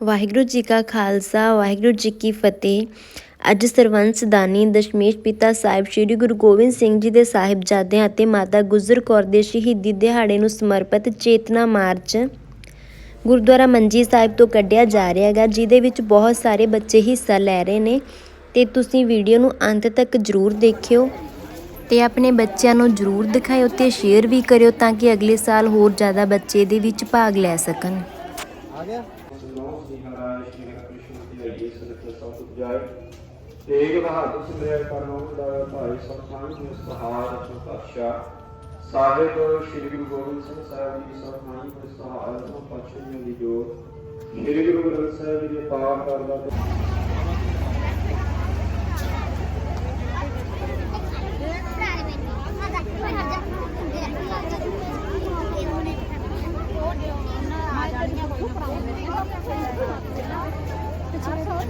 ਵਾਹਿਗੁਰੂ ਜੀ ਕਾ ਖਾਲਸਾ, ਵਾਹਿਗੁਰੂ ਜੀ ਕੀ ਫਤਿਹ। ਅੱਜ ਸਰਵੰਸ ਦਾਨੀ ਦਸ਼ਮੇਸ਼ ਪਿਤਾ ਸਾਹਿਬ ਸ੍ਰੀ ਗੁਰੂ ਗੋਬਿੰਦ ਸਿੰਘ ਜੀ ਦੇ ਸਾਹਿਬਜ਼ਾਦਿਆਂ ਅਤੇ ਮਾਤਾ ਗੁਜਰ ਕੌਰ ਦੇ ਸ਼ਹੀਦੀ ਦਿਹਾੜੇ ਨੂੰ ਸਮਰਪਿਤ ਚੇਤਨਾ ਮਾਰਚ ਗੁਰਦੁਆਰਾ ਮੰਜੀ ਸਾਹਿਬ ਤੋਂ ਕੱਢਿਆ ਜਾ ਰਿਹਾ ਹੈਗਾ, ਜਿਹਦੇ ਵਿੱਚ ਬਹੁਤ ਸਾਰੇ ਬੱਚੇ ਹਿੱਸਾ ਲੈ ਰਹੇ ਨੇ ਤੇ ਤੁਸੀਂ ਵੀਡੀਓ ਨੂੰ ਅੰਤ ਤੱਕ ਜ਼ਰੂਰ ਦੇਖਿਓ ਤੇ ਆਪਣੇ ਬੱਚਿਆਂ ਨੂੰ ਜ਼ਰੂਰ ਦਿਖਾਇਓ ਤੇ ਸ਼ੇਅਰ ਵੀ ਕਰਿਓ ਤਾਂ ਕਿ ਅਗਲੇ ਸਾਲ ਹੋਰ ਜ਼ਿਆਦਾ ਬੱਚੇ ਦੇ ਵਿੱਚ ਭਾਗ ਲੈ ਸਕਣ। ਆ ਗਿਆ? ਨੌ ਸਿਹਰਾ ਸ਼੍ਰੀ ਕ੍ਰਿਸ਼ਨ ਦੀ ਅਜੀ ਸਤਿ ਸਤਿ ਜਾਏ ਤੇਗ ਬਹਾਦਰ ਸਿਮਰਿਆ ਕਰਨੋਂ ਦਾ ਭਾਈ ਸਤਨਾਮ ਜੀ ਸਹਾਰ ਪਾਤਸ਼ਾਹ ਸਾਹਿਬ ਸ਼੍ਰੀ ਗੁਰੂ ਗੋਬਿੰਦ ਸਿੰਘ ਸਾਹਿਬ ਜੀ ਸਤਨਾਮ ਜੀ ਸਹਾਰ ਪਾਤਸ਼ਾਹ ਜੀ ਦੀ ਜੋ ਸ਼੍ਰੀ ਗੁਰੂ ਗ੍ਰੰਥ ਸਾਹਿਬ ਜੀ ਦੇ ਪਾਠ ਕਰਦਾ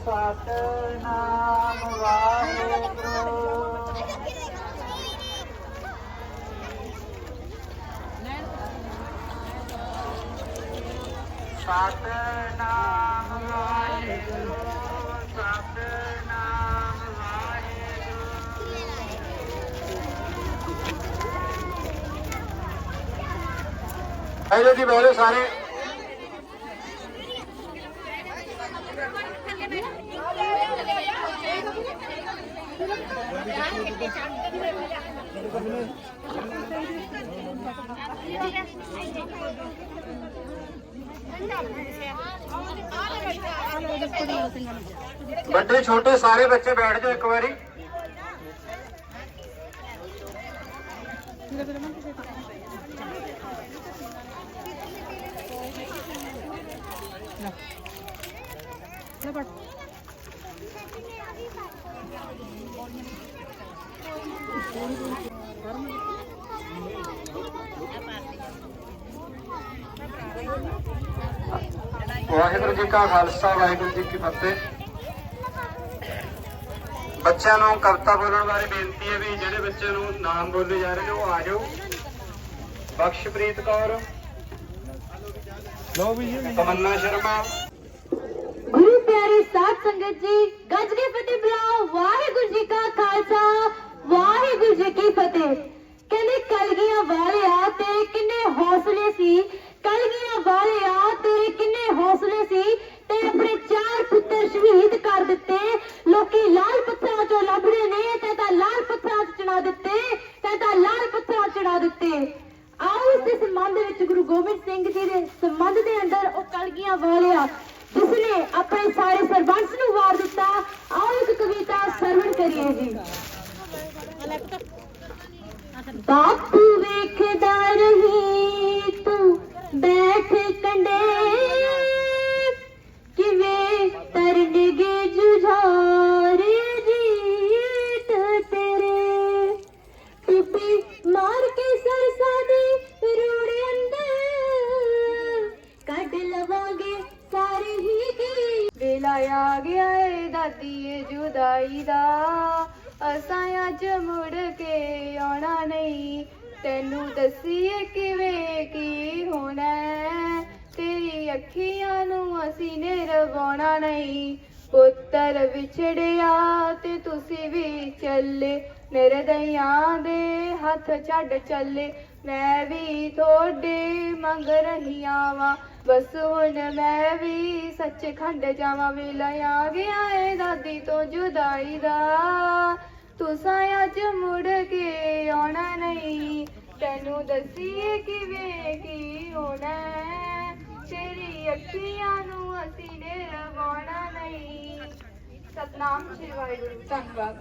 ਸਤਨਾਮ ਵਾਹਿਗੁਰੂ। ਸਤਨਾਮ ਵਾਹਿਗੁਰੂ। ਸਤਨਾਮ ਵਾਹਿਗੁਰੂ। ਬੈਠੋ ਜੀ ਬੈਠੋ ਸਾਰੇ। ਵੱਡੇ ਛੋਟੇ ਸਾਰੇ ਬੱਚੇ ਬੈਠ ਜਾਓ ਇੱਕ ਵਾਰੀ। ਵਾਹਿਗੁਰੂ ਜੀ ਕਾ ਖਾਲਸਾ ਵਾਹਿਗੁਰੂ ਜੀ ਕੀ ਫਤਿਹ। ਬੱਚਿਆਂ ਨੂੰ ਕਵਿਤਾ ਬੋਲਣ ਬਾਰੇ ਬੇਨਤੀ ਹੈ ਵੀ ਜਿਹੜੇ ਬੱਚੇ ਨੂੰ ਨਾਮ ਬੋਲੇ ਜਾ ਰਹੇ ਨੇ ਉਹ ਆ ਜਾਓ। ਬਖਸ਼ਪ੍ਰੀਤ ਕੌਰ ਲਓ ਵੀ ਜੀ। ਤਮੰਨਾ ਸ਼ਰਮਾ। ਗੁਰੂ ਪਿਆਰੀ ਸਾਧ ਸੰਗਤ ਜੀ ਗੱਜ ਕੇ ਫਤਿਹ ਬੁਲਾਓ। ਵਾਹਿਗੁਰੂ ਜੀ ਕਾ ਵਾਹਿਗੁਰੂ ਜੀ ਕੀ ਫਤਿਹ। ਕਹਿੰਦੇ ਕਲਗੀਆਂ ਵਾਲਿਆ ਤੇਰੇ ਕਿੰਨੇ ਹੌਸਲੇ ਸੀ। ਕਲਗੀਆਂ ਵਾਲਿਆ ਤੇਰੇ ਕਿੰਨੇ ਹੌਸਲੇ ਸੀ। ਤੇ ਆਪਣੇ ਚਾਰ ਪੁੱਤਰ ਸ਼ਹੀਦ ਕਰ ਦਿੱਤੇ। ਲੋਕੀ ਲਾਲ ਪੱਥਰਾਂ ਚੋਂ ਲੱਭਦੇ ਨੇ, ਤੇ ਤਾਂ ਲਾਲ ਪੱਥਰਾਂ 'ਚ ਚੜਾ ਦਿੱਤੇ, ਤੇ ਤਾਂ ਲਾਲ ਪੱਥਰਾਂ 'ਚ ਚੜਾ ਦਿੱਤੇ। ਆਓ ਇਸ ਦੇ ਸੰਬੰਧ ਵਿੱਚ ਗੁਰੂ ਗੋਬਿੰਦ ਸਿੰਘ ਜੀ ਦੇ ਸੰਬੰਧ ਦੇ ਅੰਦਰ ਉਹ ਕਲਗੀਆਂ ਵਾਲਿਆ ਜਿਸ ਨੇ ਆਪਣੇ ਸਾਰੇ ਸਰਬੰਸ ਨੂੰ ਵਾਰ ਦਿੱਤਾ। ਆਓ ਇੱਕ ਕਵਿਤਾ ਸਰਵਣ ਕਰੀਏ ਜੀ। ਬਾਪੂ ਵੇਖਦਾ ਰਹੀ, ਤੂੰ ਬੈਠ ਕੰਡੇ। ਕਿਵੇਂ ਤਰਨਗੇ ਜੁਝਾਰੇ ਜੀਤ ਤੇਰੇ। ਟੁੱਪੀ ਮਾਰ ਕੇ ਸਰਸਾ ਦੇ ਰੂੜੇ ਅੰਦਰ। ਕੱਢ ਲਵਾਂਗੇ ਸਾਰੇ ਹੀ ਦੀ ਵੇਲਾ ਆ ਗਿਆ ਏ ਦਾਦੀਏ ਜੁਦਾਈ ਦਾ। ਅਸਾਂ ਅੱਜ ਮੁੜ ਕੇ ਆਉਣਾ ਨਹੀਂ। ਤੈਨੂੰ ਦੱਸੀਏ ਕਿਵੇਂ ਕੀ ਹੋਣਾ ਹੈ। ਤੇਰੀ ਅੱਖੀਆਂ ਨੂੰ ਅਸੀਂ ਨੇ ਰਵਾਉਣਾ ਨਹੀਂ। ਪੁੱਤਰ ਵਿਛੜਿਆ ਤੇ ਤੁਸੀਂ ਵੀ ਚੱਲੇ। ਨਿਰਦਈਆਂ ਦੇ ਹੱਥ ਛੱਡ ਚੱਲੇ। ਮੈਂ ਵੀ ਤੁਹਾਡੇ ਮੰਗ ਰਹੀਆਂ ਵਾਂ ਬਸ ਹੁਣ ਮੈਂ ਵੀ ਸੱਚਖੰਡ ਜਾਵਾਂ। ਵੇਲਾ ਆ ਗਿਆ ਏ ਦਾਦੀ ਤੋਂ ਜੁਦਾਈ ਦਾ। ਤੁਸਾਂ ਅੱਜ ਮੁੜ ਕੇ ਆਉਣਾ ਨਹੀਂ। ਤੈਨੂੰ ਦੱਸੀਏ ਕਿਵੇਂ ਕੀ ਹੋਣਾ ਤੇਰੀ ਅੱਖੀਆਂ ਨੂੰ ਅਸੀਂ ਨੇ ਰਵਾਉਣਾ ਨਹੀਂ। ਸਤਨਾਮ ਸ਼੍ਰੀ ਵਾਹਿਗੁਰੂ। ਧੰਨਵਾਦ।